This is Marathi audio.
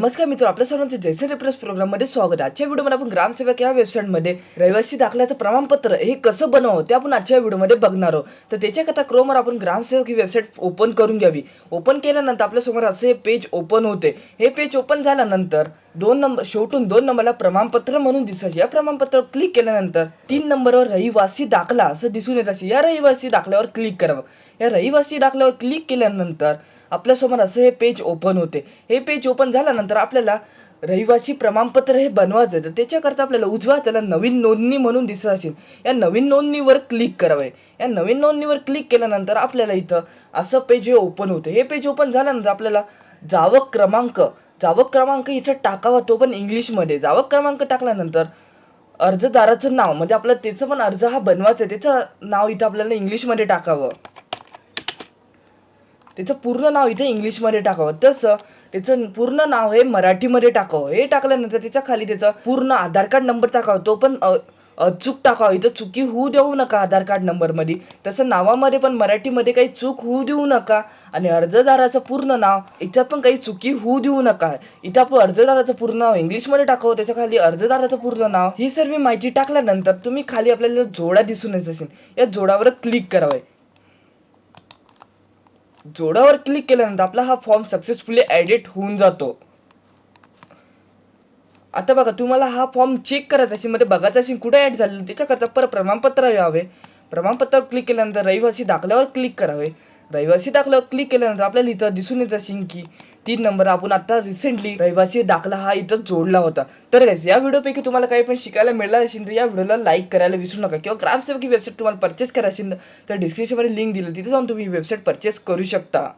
नमस्कार मित्र आपल्या सर्वांचे जैसे रिप्रेस प्रोग्राममध्ये स्वागत आजच्या व्हिडिओमध्ये आपण ग्रामसेवक या वेबसाईटमध्ये रहिवासी दाखल्याचं प्रमाणपत्र हे कसं बनवावं ते आपण आजच्या व्हिडिओमध्ये बघणार आहोत. तर त्याच्याकरता क्रोमवर आपण ग्रामसेवक ही वेबसाईट ओपन करून घ्यावी. ओपन केल्यानंतर आपल्यासमोर असं हे पेज ओपन होते. हे पेज ओपन झाल्यानंतर दोन नंबर शेवटून दोन नंबरला प्रमाणपत्र म्हणून दिसायचे. या प्रमाणपत्रावर क्लिक केल्यानंतर तीन नंबरवर रहिवासी दाखला असं दिसून येत असे. या रहिवासी दाखल्यावर क्लिक करावं. या रहिवासी दाखल्यावर क्लिक केल्यानंतर आपल्यासमोर असं हे पेज ओपन होते. हे पेज ओपन झाल्यानंतर आपल्याला रहिवासी प्रमाणपत्र हे बनवायचं आहे. तर त्याच्याकरता आपल्याला उजवा त्याला नवीन नोंदणी म्हणून दिसत असेल. या नवीन नोंदणीवर क्लिक करावं या नवीन नोंदणीवर क्लिक केल्यानंतर आपल्याला इथं असं पेज हे ओपन होते. हे पेज ओपन झाल्यानंतर आपल्याला जावक क्रमांक जावक क्रमांक इथं टाकावा तो पण इंग्लिशमध्ये. जावक क्रमांक टाकल्यानंतर अर्जदाराचं नाव म्हणजे आपलं त्याचं पण अर्ज हा बनवायचा आहे. त्याचं नाव इथं आपल्याला इंग्लिशमध्ये टाकावं. त्याचं पूर्ण नाव इथे इंग्लिशमध्ये टाकावं. तसं त्याचं पूर्ण नाव हे मराठीमध्ये टाकावं. हे टाकल्यानंतर त्याच्याखाली त्याचा पूर्ण आधार कार्ड नंबर टाकावा. तो पण अचूक टाकावा. इथं चुकी होऊ देऊ नका आधार कार्ड नंबरमध्ये. तसं नावामध्ये पण मराठीमध्ये काही चूक होऊ देऊ नका. आणि अर्जदाराचं पूर्ण नाव इथं पण काही चुकी होऊ देऊ नका. इथं आपण अर्जदाराचं पूर्ण नाव इंग्लिशमध्ये टाकावं. त्याच्याखाली अर्जदाराचं पूर्ण नाव ही सर्व माहिती टाकल्यानंतर तुम्ही खाली आपल्याला जोडा दिसून येत असेल. या जोडावर क्लिक करावं. जोडावर क्लिक केल्यानंतर आपला हा फॉर्म सक्सेसफुली एडिट होऊन जातो. आता बघा तुम्हाला हा फॉर्म चेक करायचा असेल मध्ये बघायचा असेल कुठे ऍड झालेलं त्याच्याकरता परत प्रमाणपत्र यावे. प्रमाणपत्रावर क्लिक केल्यानंतर रहिवासी दाखल्यावर क्लिक करावे. रहिवासी दाखला क्लिक केल्यानंतर आपल्याला इथं दिसून येत असेल की तीन नंबर आपण आता रिसेंटली रहिवासी दाखला हा इथं जोडला होता. तर guys, या व्हिडिओपैकी तुम्हाला काही पण शिकायला मिळालं असेल तर या व्हिडिओला लाईक करायला विसरू नका किंवा ग्रामसेवक ही वेबसाईट तुम्हाला परचेस करायची असेल तर डिस्क्रिप्शनमध्ये लिंक दिली तिथे जाऊन तुम्ही ही वेबसाईट परचेस करू शकता.